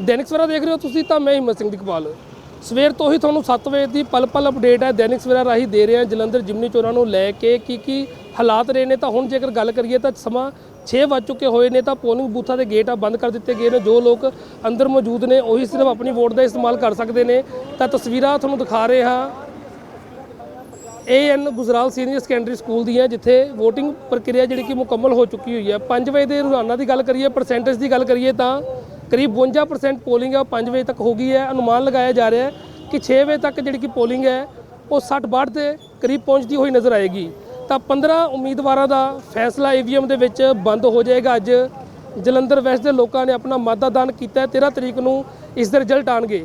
ਦੈਨਿਕ ਸਵੇਰਾ ਦੇਖ ਰਹੇ ਹੋ ਤੁਸੀਂ ਤਾਂ ਮੈਂ ਹਿੰਮਤ ਸਿੰਘ ਇਕਬਾਲ ਸਵੇਰ ਤੋਂ ਹੀ ਤੁਹਾਨੂੰ 7 ਵਜੇ ਦੀ ਪਲ ਪਲ ਅਪਡੇਟ ਹੈ, ਦੈਨਿਕ ਸਵੇਰਾ ਰਾਹੀਂ ਦੇ ਰਹੇ ਹਾਂ ਜਲੰਧਰ ਜਿਮਨੀ ਚੋਰਾਂ ਨੂੰ ਲੈ ਕੇ ਕੀ ਕੀ ਹਾਲਾਤ ਰਹੇ ਨੇ ਤਾਂ ਹੁਣ ਜੇਕਰ ਗੱਲ ਕਰੀਏ ਤਾਂ ਸਮਾਂ 6 ਵੱਜ ਚੁੱਕੇ ਹੋਏ ਨੇ ਤਾਂ ਪੋਲਿੰਗ ਬੂਥਾਂ ਦੇ ਗੇਟ ਆ ਬੰਦ ਕਰ ਦਿੱਤੇ ਗਏ ਨੇ, ਜੋ ਲੋਕ ਅੰਦਰ ਮੌਜੂਦ ਨੇ ਉਹੀ ਸਿਰਫ ਆਪਣੀ ਵੋਟ ਦਾ ਇਸਤੇਮਾਲ ਕਰ ਸਕਦੇ ਨੇ। ਤਾਂ ਤਸਵੀਰਾਂ ਤੁਹਾਨੂੰ ਦਿਖਾ ਰਹੇ ਹਾਂ। AN Gujral senior secondary school ਦੀਆਂ, ਜਿੱਥੇ VOTING ਪ੍ਰਕਿਰਿਆ ਜਿਹੜੀ ਕਿ ਮੁਕੰਮਲ ਹੋ ਚੁੱਕੀ ਹੋਈ ਹੈ। 5 ਵਜੇ ਦੇ ਰੋਜ਼ਾਨਾ ਦੀ ਗੱਲ ਕਰੀਏ ਪਰਸੈਂਟੇਜ ਦੀ ਗੱਲ ਕਰੀਏ ਤਾਂ ਕਰੀਬ 52% ਪੋਲਿੰਗ ਹੈ ਉਹ 5 ਵਜੇ ਤੱਕ ਹੋ ਗਈ ਹੈ। ਅਨੁਮਾਨ ਲਗਾਇਆ ਜਾ ਰਿਹਾ ਹੈ ਕਿ 6 ਵਜੇ ਤੱਕ ਜਿਹੜੀ ਕਿ ਪੋਲਿੰਗ ਹੈ, ਉਹ 60 62 ਦੇ ਕਰੀਬ ਪਹੁੰਚਦੀ ਹੋਈ ਨਜ਼ਰ ਆਏਗੀ। ਤਾਂ 15 ਉਮੀਦਵਾਰਾਂ ਦਾ ਫੈਸਲਾ ਈਵੀਐਮ ਦੇ ਵਿੱਚ ਬੰਦ ਹੋ ਜਾਏਗਾ। ਅੱਜ ਜਲੰਧਰ ਵੈਸਟ ਦੇ ਲੋਕਾਂ ਨੇ ਆਪਣਾ ਮਤਦਾਨ ਕੀਤਾ ਹੈ 13 ਤਰੀਕ ਨੂੰ ਇਸ ਦੇ ਰਿਜ਼ਲਟ ਆਣਗੇ।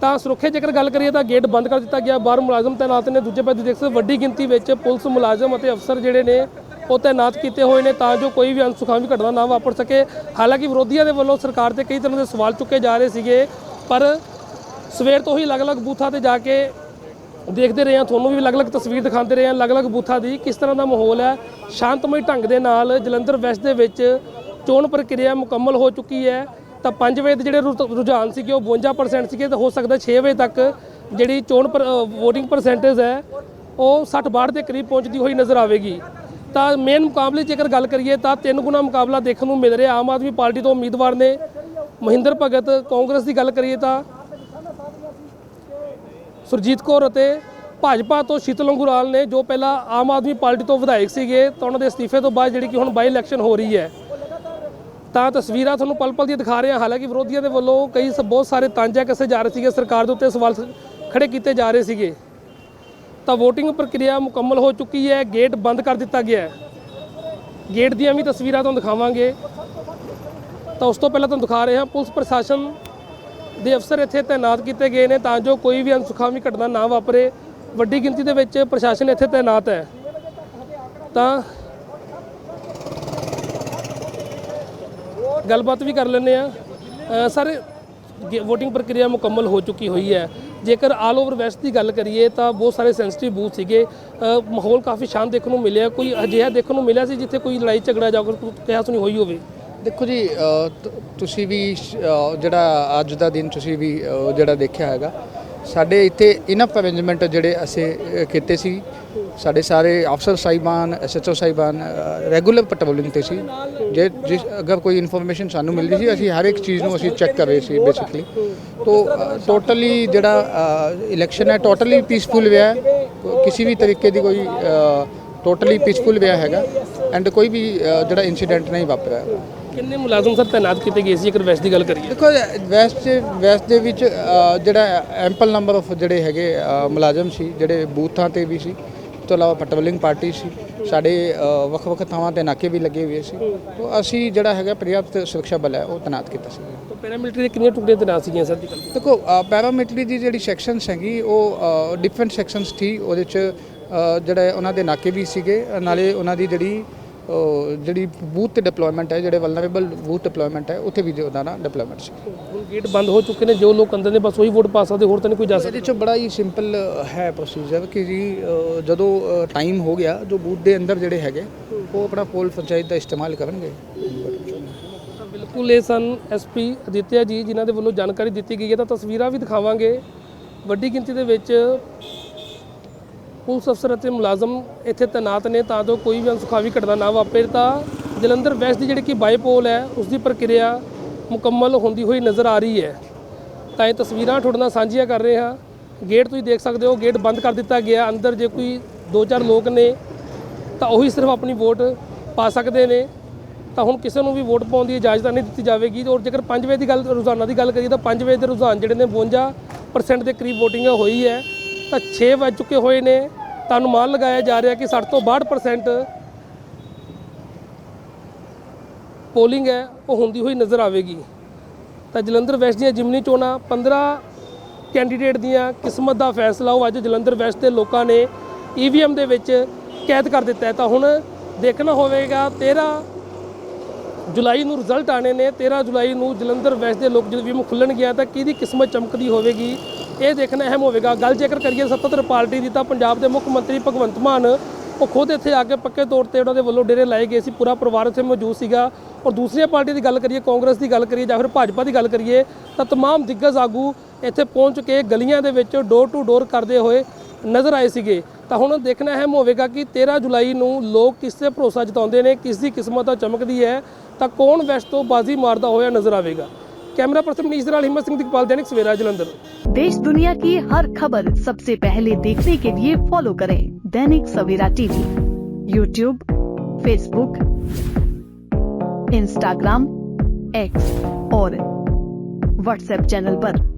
ਤਾਂ ਸੁਰੱਖਿਆ ਜੇਕਰ ਗੱਲ ਕਰੀਏ ਤਾਂ ਗੇਟ ਬੰਦ ਕਰ ਦਿੱਤਾ ਗਿਆ। ਬਾਹਰ ਮੁਲਾਜ਼ਮ ਤੈਨਾਤ ਨੇ। ਦੂਜੇ ਪਾਸੇ ਦੇਖ ਸਕਦੇ ਵੱਡੀ ਗਿਣਤੀ ਵਿੱਚ ਪੁਲਿਸ ਮੁਲਾਜ਼ਮ ਅਤੇ ਅਫਸਰ ਜਿਹੜੇ ਨੇ ਉਹ ਤਾਇਨਾਤ ਕੀਤੇ ਹੋਏ ਨੇ ਤਾਂ ਜੋ ਕੋਈ ਵੀ ਅਨਸੁਖਾਵੀ ਘਟਨਾ ਨਾ ਵਾਪਰ ਸਕੇ। ਹਾਲਾਂਕਿ ਵਿਰੋਧੀਆਂ ਦੇ ਵੱਲੋਂ ਸਰਕਾਰ ਤੇ ਕਈ ਤਰ੍ਹਾਂ ਦੇ ਸਵਾਲ ਚੁੱਕੇ ਜਾ ਰਹੇ ਸੀਗੇ, ਪਰ ਸਵੇਰ ਤੋਂ ਹੀ ਅਲੱਗ-ਅਲੱਗ ਬੂਥਾਂ ਤੇ ਜਾ ਕੇ ਦੇਖਦੇ ਰਹੇ ਹਾਂ। ਤੁਹਾਨੂੰ ਵੀ ਅਲੱਗ-ਅਲੱਗ ਤਸਵੀਰ ਦਿਖਾਉਂਦੇ ਰਹੇ ਹਾਂ। ਅਲੱਗ-ਅਲੱਗ ਬੂਥਾਂ ਦੀ ਕਿਸ ਤਰ੍ਹਾਂ ਦਾ ਮਾਹੌਲ ਹੈ? ਸ਼ਾਂਤਮਈ ਢੰਗ ਦੇ ਨਾਲ ਜਲੰਧਰ ਵੈਸਟ ਦੇ ਵਿੱਚ ਚੋਣ ਪ੍ਰਕਿਰਿਆ ਮੁਕੰਮਲ ਹੋ ਚੁੱਕੀ ਹੈ। ਤਾਂ 5 ਵਜੇ ਦੇ ਜਿਹੜੇ ਰੁ- ਰੁਝਾਨ ਸੀਗੇ, ਉਹ 52% ਸੀਗੇ। ਤਾਂ ਹੋ ਸਕਦਾ 6 ਵਜੇ ਤੱਕ ਜਿਹੜੀ ਚੋਣ ਵੋਟਿੰਗ ਪਰਸੈਂਟੇਜ ਹੈ, ਉਹ 60 62 ਦੇ ਕਰੀਬ ਪਹੁੰਚਦੀ ਹੋਈ ਨਜ਼ਰ ਆਵੇਗੀ। ਤਾਂ ਮੇਨ ਮੁਕਾਬਲੇ ਜੇਕਰ ਗੱਲ ਕਰੀਏ ਤਾਂ ਤਿੰਨ ਗੁਣਾ ਮੁਕਾਬਲਾ ਦੇਖਣ ਨੂੰ ਮਿਲ ਰਿਹਾ। ਆਮ ਆਦਮੀ ਪਾਰਟੀ ਤੋਂ ਉਮੀਦਵਾਰ ਨੇ ਮਹਿੰਦਰ ਭਗਤ। ਕਾਂਗਰਸ ਦੀ ਗੱਲ ਕਰੀਏ ਤਾਂ ਸੁਰਜੀਤ ਕੌਰ ਅਤੇ ਭਾਜਪਾ ਤੋਂ ਸ਼ੀਤਲ ਅੰਗੁਰਾਲ ਨੇ, ਜੋ ਪਹਿਲਾਂ ਆਮ ਆਦਮੀ ਪਾਰਟੀ ਤੋਂ ਵਿਧਾਇਕ ਸੀਗੇ, ਤਾਂ ਉਹਨਾਂ ਦੇ ਅਸਤੀਫੇ ਤੋਂ ਬਾਅਦ ਜਿਹੜੀ ਕਿ ਹੁਣ ਬਾਈ ਇਲੈਕਸ਼ਨ ਹੋ ਰਹੀ ਹੈ। ਤਾਂ ਤਸਵੀਰਾਂ ਤੁਹਾਨੂੰ ਪਲ ਪਲ ਦੀਆਂ ਦਿਖਾ ਰਹੇ। ਹਾਂ ਹਾਲਾਂਕਿ ਵਿਰੋਧੀਆਂ ਦੇ ਵੱਲੋਂ ਕਈ ਸ- ਬਹੁਤ ਸਾਰੇ ਤਾਂਜਾ ਕੱਸੇ ਜਾ ਰਹੇ ਸੀਗੇ। ਸਰਕਾਰ ਦੇ ਉੱਤੇ ਸਵਾਲ ਖੜੇ ਕੀਤੇ ਜਾ ਰਹੇ ਸੀਗੇ। ਤਾਂ VOTING ਪ੍ਰਕਿਰਿਆ ਮੁਕੰਮਲ ਹੋ ਚੁੱਕੀ ਹੈ। ਗੇਟ ਬੰਦ ਕਰ ਦਿੱਤਾ ਗਿਆ ਹੈ। ਗੇਟ ਦੀਆਂ ਵੀ ਤਸਵੀਰਾਂ ਤੁਹਾਨੂੰ ਦਿਖਾਵਾਂਗੇ। ਤਾਂ ਉਸ ਤੋਂ ਪਹਿਲਾਂ ਤੁਹਾਨੂੰ ਦਿਖਾ ਰਹੇ ਹਾਂ, ਪੁਲਿਸ ਪ੍ਰਸ਼ਾਸਨ ਦੇ ਅਫਸਰ ਇੱਥੇ ਤਾਇਨਾਤ ਕੀਤੇ ਗਏ ਨੇ ਤਾਂ ਜੋ ਕੋਈ ਵੀ ਅਨਸੁਖਾਵੀ ਘਟਨਾ ਨਾ ਵਾਪਰੇ। ਵੱਡੀ ਗਿਣਤੀ ਦੇ ਵਿੱਚ ਪ੍ਰਸ਼ਾਸਨ ਇੱਥੇ ਤਾਇਨਾਤ ਹੈ। ਤਾਂ ਗੱਲਬਾਤ ਵੀ ਕਰ ਲੈਂਦੇ ਆ ਸਰ VOTING ਪ੍ਰਕਿਰਿਆ ਮੁਕੰਮਲ ਹੋ ਚੁੱਕੀ ਹੋਈ ਹੈ। ਜੇਕਰ ਆਲ ਓਵਰ ਵੈਸਟ ਦੀ ਗੱਲ ਕਰੀਏ ਤਾਂ ਬਹੁਤ ਸਾਰੇ ਸੈਂਸਿਟਿਵ ਬੂਥ ਸੀਗੇ। ਮਾਹੌਲ ਕਾਫੀ ਸ਼ਾਂਤ ਦੇਖਣ ਨੂੰ ਮਿਲਿਆ। ਕੋਈ ਅਜਿਹਾ ਦੇਖਣ ਨੂੰ ਮਿਲਿਆ ਸੀ ਜਿੱਥੇ ਕੋਈ ਲੜਾਈ ਝਗੜਾ ਜਾਂ ਕੋਈ ਕਿਹਾ ਸੁਣੀ ਹੋਈ ਹੋਵੇ? ਦੇਖੋ ਜੀ ਤੁਸੀਂ ਵੀ ਜਿਹੜਾ ਅੱਜ ਦਾ ਦਿਨ ਤੁਸੀਂ ਵੀ ਜਿਹੜਾ ਦੇਖਿਆ ਹੈਗਾ। ਸਾਡੇ ਇੱਥੇ ਇਨਫ ਅਰੇਂਜਮੈਂਟ ਜਿਹੜੇ ਅਸੀਂ ਕੀਤੇ ਸੀ। ਸਾਡੇ ਸਾਰੇ ਅਫਸਰ ਸਾਹਿਬਾਨ ਐਸਐਚਓ ਸਾਹਿਬਾਨ ਰੈਗੂਲਰ ਪੈਟਰੋਲਿੰਗ ਤੇ ਸੀ। ਜੇ ਜਿਸ ਅਗਰ ਕੋਈ ਇਨਫੋਰਮੇਸ਼ਨ ਸਾਨੂੰ ਮਿਲਦੀ ਸੀ ਅਸੀਂ ਹਰ ਇੱਕ ਚੀਜ਼ ਨੂੰ ਅਸੀਂ ਚੈੱਕ ਕਰ ਰਹੇ ਸੀ ਬੇਸਿਕਲੀ ਤੋ ਟੋਟਲੀ ਜਿਹੜਾ ਇਲੈਕਸ਼ਨ ਹੈ ਟੋਟਲੀ ਪੀਸਫੁਲ ਰਿਹਾ ਹੈ। ਕੋ- ਕਿਸੇ ਵੀ ਤਰੀਕੇ ਦੀ ਕੋਈ ਟੋਟਲੀ ਪੀਸਫੁਲ ਰਿਹਾ ਹੈਗਾ। ਐਂਡ ਕੋਈ ਵੀ ਜਿਹੜਾ ਇਨਸੀਡੈਂਟ ਨਹੀਂ ਵਾਪਰਿਆ ਕਿੰਨੇ ਮੁਲਾਜ਼ਮ ਸਰ ਤਾਇਨਾਤ ਕੀਤੇ ਗਏ ਸੀ? ਜੇਕਰ ਵੈਸਟ ਦੀ ਗੱਲ ਕਰੀਏ। ਦੇਖੋ ਵੈਸਟ ਵੈਸਟ ਦੇ ਵਿੱਚ ਜਿਹੜਾ ਐਂਪਲ ਨੰਬਰ ਆਫ ਜਿਹੜੇ ਹੈਗੇ ਮੁਲਾਜ਼ਮ ਸੀ ਜਿਹੜੇ ਬੂਥਾਂ ਤੇ ਵੀ ਸੀ ਤੋਂ ਇਲਾਵਾ ਪੈਟਰੋਲਿੰਗ ਪਾਰਟੀ ਸੀ। ਸਾਡੇ ਵੱਖ-ਵੱਖ ਥਾਵਾਂ ਤੇ ਨਾਕੇ ਵੀ ਲੱਗੇ ਹੋਏ ਸੀ। ਤੋਂ ਅਸੀਂ ਜਿਹੜਾ ਹੈਗਾ ਪਰਿਆਪਤ ਸੁਰੱਖਿਆ ਬਲ ਹੈ ਉਹ ਤੈਨਾਤ ਕੀਤਾ ਸੀ। ਤਾਂ ਪੈਰਾਮਿਲਟਰੀ ਦੇ ਕਿੰਨੀਆਂ ਟੁਕੜੀਆਂ ਤਾਇਨਾਤ ਸੀਗੀਆਂ ਸਰ? ਦੇਖੋ ਪੈਰਾਮਿਲਟਰੀ ਦੀ ਜਿਹੜੀ ਸੈਕਸ਼ਨਸ ਹੈਗੀ ਉਹ ਡਿਫਰੈਂਟ ਸੈਕਸ਼ਨਸ ਸੀ ਉਹਦੇ ਚ ਜਿਹੜਾ ਉਹਨਾਂ ਦੇ ਨਾਕੇ ਵੀ ਸੀਗੇ ਨਾਲੇ ਉਹਨਾਂ ਦੀ ਜਿਹੜੀ ਜਿਹੜੀ ਬੂਥ ਤੇ ਡਿਪਲੋਇਮੈਂਟ ਹੈ ਜਿਹੜੇ ਵਲਨਰੇਬਲ ਬੂਥ ਡਿਪਲੋਇਮੈਂਟ ਹੈ ਉੱਥੇ ਵੀ ਉਹਨਾਂ ਦਾ ਡਿਪਲੋਇਮੈਂਟ ਸੀ। ਹੁਣ ਗੇਟ ਬੰਦ ਹੋ ਚੁੱਕੇ ਨੇ ਜੋ ਲੋਕ ਅੰਦਰ ਨੇ ਬਸ ਉਹੀ ਵੋਟ ਪਾ ਸਕਦੇ ਹੋਰ ਤਾਂ ਨਹੀਂ ਕੋਈ ਜਾ ਸਕਦਾ। ਇਹਦੇ ਚ ਬੜਾ ਹੀ ਸਿੰਪਲ ਹੈ ਪ੍ਰੋਸੀਜਰ ਕਿ ਜੀ ਜਦੋਂ ਟਾਈਮ ਹੋ ਗਿਆ ਜੋ ਬੂਥ ਦੇ ਅੰਦਰ ਜਿਹੜੇ ਹੈਗੇ ਉਹ ਆਪਣਾ ਪੋਲ ਪੰਚਾਇਤ ਦਾ ਇਸਤੇਮਾਲ ਕਰਨਗੇ। ਬਿਲਕੁਲ ਇਹ ਸਨ ਐਸਪੀ ਅਦਿੱਤਿਆ ਜੀ ਜਿਨ੍ਹਾਂ ਦੇ ਵੱਲੋਂ ਜਾਣਕਾਰੀ ਦਿੱਤੀ ਗਈ ਹੈ। ਤਾਂ ਤਸਵੀਰਾਂ ਵੀ ਦਿਖਾਵਾਂਗੇ। ਵੱਡੀ ਗਿਣਤੀ ਦੇ ਵਿੱਚ ਪੁਲਿਸ ਅਫਸਰ ਅਤੇ ਮੁਲਾਜ਼ਮ ਇੱਥੇ ਤੈਨਾਤ ਨੇ, ਤਾਂ ਜੋ ਕੋਈ ਵੀ ਅਨਸੁਖਾਵੀ ਘਟਨਾ ਨਾ ਵਾਪਰੇ, ਤਾਂ ਜਲੰਧਰ ਵੈਸਟ ਦੀ ਜਿਹੜੀ ਕਿ ਬਾਈਪੋਲ ਹੈ, ਉਸ ਦੀ ਪ੍ਰਕਿਰਿਆ ਮੁਕੰਮਲ ਹੁੰਦੀ ਹੋਈ ਨਜ਼ਰ ਆ ਰਹੀ ਹੈ। ਤਾਂ ਇਹ ਤਸਵੀਰਾਂ ਤੁਹਾਡੇ ਨਾਲ ਸਾਂਝੀਆਂ ਕਰ ਰਹੇ ਹਾਂ। ਗੇਟ ਤੁਸੀਂ ਦੇਖ ਸਕਦੇ ਹੋ, ਗੇਟ ਬੰਦ ਕਰ ਦਿੱਤਾ ਗਿਆ, ਅੰਦਰ ਜੇ ਕੋਈ ਦੋ ਚਾਰ ਲੋਕ ਨੇ, ਤਾਂ ਉਹੀ ਸਿਰਫ ਆਪਣੀ ਵੋਟ ਪਾ ਸਕਦੇ ਨੇ। ਤਾਂ ਹੁਣ ਕਿਸੇ ਨੂੰ ਵੀ ਵੋਟ ਪਾਉਣ ਦੀ ਇਜਾਜ਼ਤ ਨਹੀਂ ਦਿੱਤੀ ਜਾਵੇਗੀ। ਔਰ ਜੇਕਰ 5 ਵਜੇ ਦੀ ਗੱਲ, ਰੋਜ਼ਾਨਾ ਦੀ ਗੱਲ ਕਰੀਏ, ਤਾਂ 5 ਵਜੇ ਦੇ ਰੁਝਾਨ ਜਿਹੜੇ ਨੇ 52% ਦੇ ਕਰੀਬ VOTING ਹੋਈ ਹੈ। ਤਾਂ 6 ਵੱਜ ਚੁੱਕੇ ਹੋਏ ਨੇ। ਤਾਂ ਅਨੁਮਾਨ ਲਗਾਇਆ ਜਾ ਰਿਹਾ ਕਿ 60 ਤੋਂ 62% ਪੋਲਿੰਗ ਹੈ, ਉਹ ਹੁੰਦੀ ਹੋਈ ਨਜ਼ਰ ਆਵੇਗੀ। ਤਾਂ ਜਲੰਧਰ ਵੈਸਟ ਦੀਆਂ ਜਿਮਨੀ ਚੋਣਾਂ 15 ਕੈਂਡੀਡੇਟ ਦੀਆਂ ਕਿਸਮਤ ਦਾ ਫੈਸਲਾ, ਉਹ ਅੱਜ ਜਲੰਧਰ ਵੈਸਟ ਦੇ ਲੋਕਾਂ ਨੇ ਈਵੀਐਮ ਦੇ ਵਿੱਚ ਕੈਦ ਕਰ ਦਿੱਤਾ ਤਾਂ ਹੁਣ ਦੇਖਣਾ ਹੋਵੇਗਾ 13 ਜੁਲਾਈ ਨੂੰ ਰਿਜ਼ਲਟ ਆਣੇ ਨੇ। 13 ਜੁਲਾਈ ਨੂੰ ਜਲੰਧਰ ਵੈਸਟ ਦੇ ਲੋਕ ਜਦੋਂ ਵੀ ਖੁੱਲਣ ਗਿਆ ਤਾਂ ਕਿਹਦੀ ਕਿਸਮਤ ਚਮਕਦੀ ਹੋਵੇਗੀ? ਇਹ ਦੇਖਣਾ ਅਹਿਮ ਹੋਵੇਗਾ ਗੱਲ ਜੇਕਰ ਕਰੀਏ ਸੱਤਾਧਰ ਪਾਰਟੀ ਦੀ ਤਾਂ ਪੰਜਾਬ ਦੇ ਮੁੱਖ ਮੰਤਰੀ ਭਗਵੰਤ ਮਾਨ ਉਹ ਖੁਦ ਇੱਥੇ ਆ ਕੇ ਪੱਕੇ ਤੌਰ ਤੇ ਉਹਨਾਂ ਦੇ ਵੱਲੋਂ ਡੇਰੇ ਲਾਏ ਗਏ ਸੀ ਪੂਰਾ ਪਰਿਵਾਰ ਉੱਥੇ ਮੌਜੂਦ ਸੀਗਾ ਔਰ ਦੂਸਰੀਆਂ ਪਾਰਟੀਆਂ ਦੀ ਗੱਲ ਕਰੀਏ ਕਾਂਗਰਸ ਦੀ ਗੱਲ ਕਰੀਏ ਜਾਂ ਫਿਰ ਭਾਜਪਾ ਦੀ ਗੱਲ ਕਰੀਏ ਤਾਂ तमाम ਦਿੱਗਜ ਆਗੂ ਇੱਥੇ ਪਹੁੰਚ ਕੇ ਗਲੀਆਂ ਦੇ ਵਿੱਚ ਡੋਰ ਟੂ ਡੋਰ ਕਰਦੇ ਹੋਏ ਨਜ਼ਰ ਆਏ ਸੀਗੇ ਤਾਂ ਹੁਣ ਦੇਖਣਾ ਅਹਿਮ ਹੋਵੇਗਾ ਕਿ 13 ਜੁਲਾਈ ਨੂੰ ਲੋਕ ਕਿਸ ਤੇ ਭਰੋਸਾ ਜਤਾਉਂਦੇ ਨੇ ਕਿਸ ਦੀ ਕਿਸਮਤ ਆ ਚਮਕਦੀ ਹੈ ਤਾਂ ਕੌਣ ਵੈਸਟ ਤੋਂ ਬਾਜ਼ੀ ਮਾਰਦਾ ਹੋਇਆ ਨਜ਼ਰ ਆਵੇਗਾ कैमरा पर्सन मनीष दलाल, हिम्मत सिंह दिखपाल दैनिक सवेरा, जलंधर। देश दुनिया की हर खबर सबसे पहले देखने के लिए फॉलो करें Dainik Savera TV. YouTube Facebook Instagram X और व्हाट्सएप चैनल आरोप